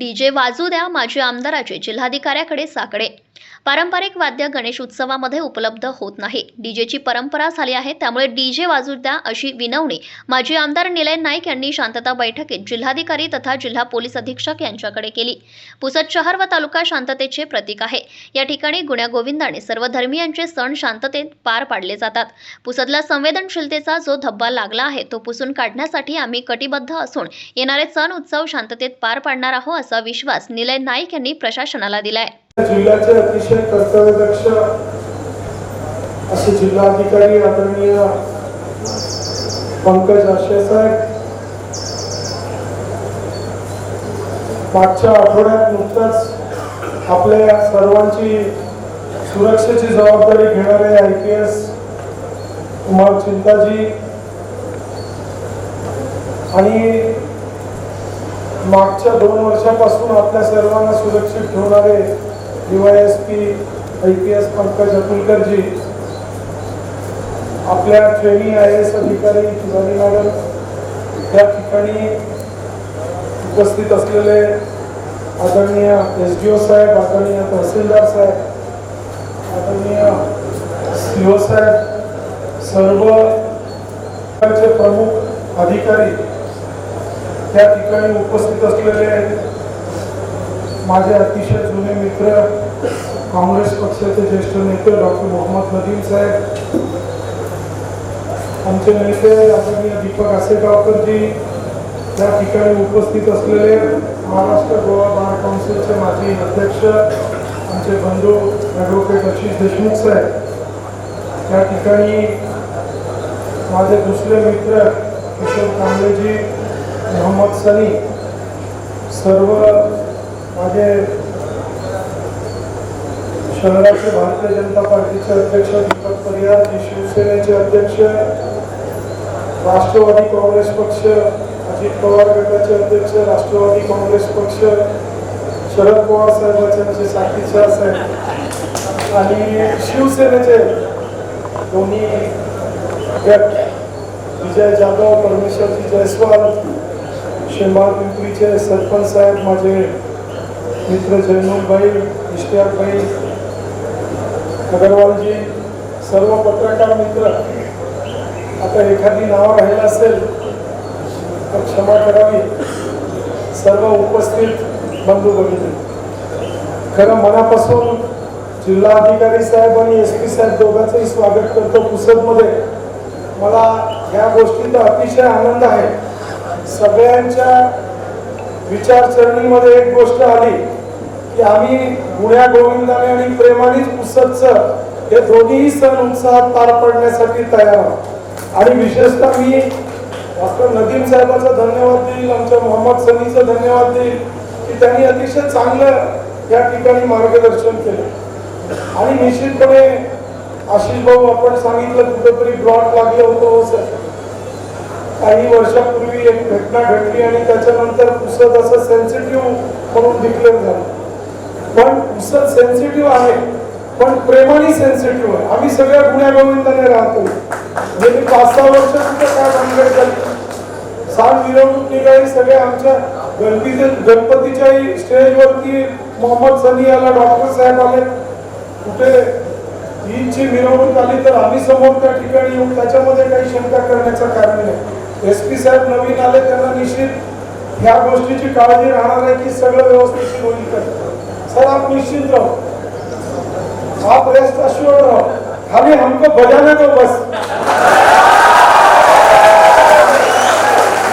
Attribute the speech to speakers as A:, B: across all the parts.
A: DJ वाजू द्या माजी आमदाराचे जिल्हाधिकाऱ्याकडे साकडे. पारंपरिक वाद्य गणेश उत्सवामध्ये उपलब्ध होत नाही. डीजेची परंपरा झाली आहे त्यामुळे डीजे वाजू द्या अशी विनवणी माजी आमदार निलय नाईक यांनी शांतता बैठकीत जिल्हाधिकारी तथा जिल्हा पोलीस अधीक्षक यांच्याकडे केली. पुसद शहर व तालुका शांततेचे प्रतीक आहे. या ठिकाणी गुण्यागोविंदाने सर्व धर्मियांचे सण शांततेत पार पाडले जातात. पुसदला संवेदनशीलतेचा जो धब्बा लागला आहे तो पुसून काढण्यासाठी आम्ही कटिबद्ध असून येणारे सण उत्सव शांततेत पार पाडणार आहोत असा विश्वास निलय नाईक यांनी प्रशासनाला दिलाय.
B: जिल्ह्याचे अतिशय कर्तव्यदक्ष असे जिल्हाधिकारी आदरणीय पंकज आशे साहेब मागच्या आठवड्यात नुकताच आपल्या सर्वांची सुरक्षेची जबाबदारी घेणारे आय पी एस कुमार चिंताजी आणि मागच्या दोन वर्षापासून आपल्या सर्वांना सुरक्षित ठेवणारे DYSP I P S Pankaj अतुलकरजी आपल्या ट्रेनी आय एस अधिकारी शिवाजी मॅडम त्या ठिकाणी उपस्थित असलेले आदरणीय एस डी ओ साहेब आदरणीय तहसीलदार साहेब आदरणीय सी ओ साहेब सर्व प्रमुख अधिकारी त्या ठिकाणी उपस्थित असलेले माझे अतिशय जुने मित्र काँग्रेस पक्षाचे ज्येष्ठ नेते डॉक्टर मोहम्मद नदीम साहेब आमचे नेते आदरणीय दीपक आसेगावकरजी त्या ठिकाणी उपस्थित असलेले महाराष्ट्र गोवा बार काउन्सिलचे माजी अध्यक्ष आमचे बंधू ॲडव्होकेट आशिष देशमुख साहेब. त्या ठिकाणी माझे दुसरे मित्र किशोर कांबळेजी मोहम्मद सनी सर्व माझे शहराचे भारतीय जनता पार्टीचे अध्यक्ष दीपक परिहार शिवसेनेचे अध्यक्ष राष्ट्रवादी काँग्रेस पक्ष अजित पवार गटाचे अध्यक्ष राष्ट्रवादी काँग्रेस पक्ष शरद पवार साहेबांचे आमचे साथीचे साहेब आणि शिवसेनेचे दोन्ही गट विजय जाधव परमेश्वरजी जयस्वाल शेंबाळ पिंपरीचे सरपंच साहेब माझे मित्र जयनूरभाई इश्तियाकभाई अगरवालजी सर्व पत्रकार मित्र. आता एखादी नावं राहिलं असेल तर क्षमा करावी. सर्व उपस्थित बंधू भगिनी. खरं मनापासून जिल्हाधिकारी साहेब आणि एस पी साहेब दोघांचंही स्वागत करतो पुसदमध्ये. मला या गोष्टीचा अतिशय आनंद आहे. सगळ्यांच्या विचारसरणीमध्ये एक गोष्ट आली. की आम्ही गुण्या गोविंदाने आणि प्रेमानेच पुसदचं हे दोन्ही सण उत्साहात पार पडण्यासाठी तयार आहोत. आणि विशेषतः मी डॉक्टर नदीम साहेबाचा धन्यवाद देईल आमच्या मोहम्मद सनीचं धन्यवाद देईल की त्यांनी अतिशय चांगलं या ठिकाणी मार्गदर्शन केलं. आणि निश्चितपणे आशिष भाऊ आपण सांगितलं कुठंतरी ब्लॉट लागलं होतं हो, सर. काही वर्षापूर्वी एक घटना घडली आणि त्याच्यानंतर पुसद असं सेन्सिटिव्ह म्हणून डिक्लेअर झालं. पण पुसद सेन्सिटिव्ह आहे. पण प्रेमाने सेन्सिटिव्ह आहे. आम्ही सगळ्या गुण्या गोविंदाने राहतो. म्हणजे गेली पाच सहा वर्ष सुद्धा काय भानगड झाली? साल मिरवणूक निघाली सगळे आमच्या गणपतीच्या गणपतीच्याही स्टेजवरती मोहम्मद सनी आला डॉक्टर साहेब आले. कुठे ईदची मिरवणूक आली तर आम्ही समोर त्या ठिकाणी येऊन त्याच्यामध्ये काही शंका करण्याचं कारण नाही. एस पी साहेब नवीन आले त्यांना निश्चित ह्या गोष्टीची काळजी राहणार आहे की सगळं व्यवस्थित होईल का? सर आप निश्चित रहो। आप रेस्ट अश्योर रहो। खाली हमको बजाना दो बस।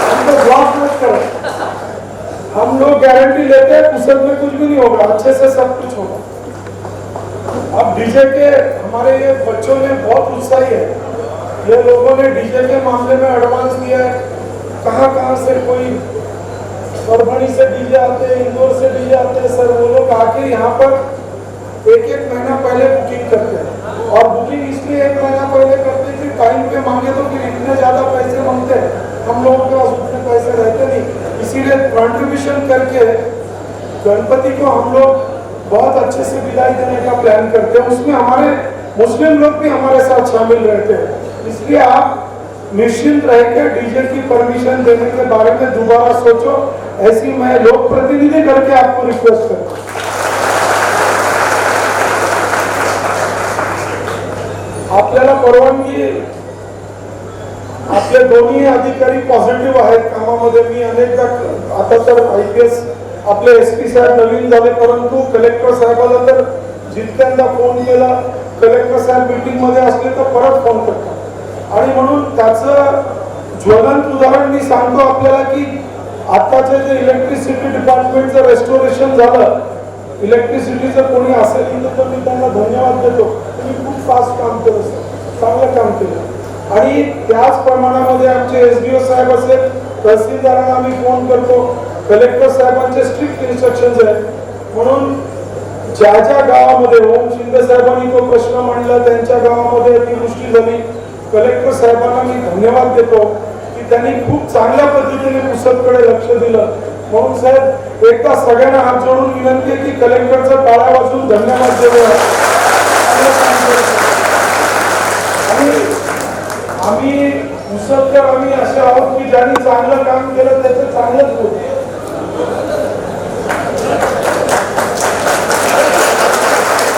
B: हमको ब्लॉक मत करो। हम लोग गारंटी लेते हैं पुसद में कुछ भी नहीं होगा। अच्छे से सब कुछ होगा। अब डीजे के हमारे ये बच्चों में बहुत उत्साही है। ये लोगों ने डीजे के मामले में एडवांस दिया है। कहाँ कहाँ से कोई परभणी से डीजे आते हैं, इंदौर से डीजे आते हैं, सर वो लोग आके यहाँ पर एक एक महीना पहले बुकिंग करते हैं। और बुकिंग इसलिए एक महीना पहले करते हैं कि टाइम पे मांगे तो फिर इतने ज़्यादा पैसे मांगते हम लोगों के पास उतने पैसे रहते नहीं। इसीलिए कंट्रीब्यूशन करके गणपति को हम लोग बहुत अच्छे से विदाई देने का प्लान करते हैं। उसमें हमारे मुस्लिम लोग भी हमारे साथ शामिल रहते हैं। इसलिए आप निश्चिंत रहकर डीजे की परमिशन देने के बारे में दोबारा सोचो। ऐसी मैं लोक प्रतिनिधि करके आपको रिक्वेस्ट करता आपल्याला परवानगी आपले दोन्ही अधिकारी पॉझिटिव्ह आहेत कामामध्ये. मी अनेकदा आता तर आय पी एस आपले एस पी साहेब नवीन झाले परंतु कलेक्टर साहेबाला तर जितक्यांदा फोन केला कलेक्टर साहेब मीटिंगमध्ये असले तर परत फोन करतात. आणि म्हणून त्याचं ज्वलंत उदाहरण मी सांगतो आपल्याला की आताचे जे इलेक्ट्रिसिटी डिपार्टमेंटचं रेस्टोरेशन झालं इलेक्ट्रिसिटीचं कोणी असेल तर मी त्यांना धन्यवाद देतो. तुम्ही खूप फास्ट काम केलं सर चांगलं काम केलं. आणि त्याच प्रमाणामध्ये आमचे एस डी ओ साहेब असेल तहसीलदारांना आम्ही फोन करतो. कलेक्टर साहेबांचे स्ट्रिक्ट इन्स्ट्रक्शन आहेत. म्हणून ज्या ज्या गावामध्ये ओम शिंदे साहेबांनी तो प्रश्न मांडला त्यांच्या गावामध्ये अतिवृष्टी झाली. कलेक्टर साहेबांना मी धन्यवाद देतो की त्यांनी खूप चांगल्या पद्धतीने पुसदकडे लक्ष दिलं. म्हणून साहेब एकदा सगळ्यांना हात जोडून विनंती आहे की कलेक्टरचं टाळ्या वाजून धन्यवाद देऊया. आणि आम्ही मुसलकर आम्ही असे आहोत की ज्यांनी चांगलं काम केलं त्याचं चांगलंच होतो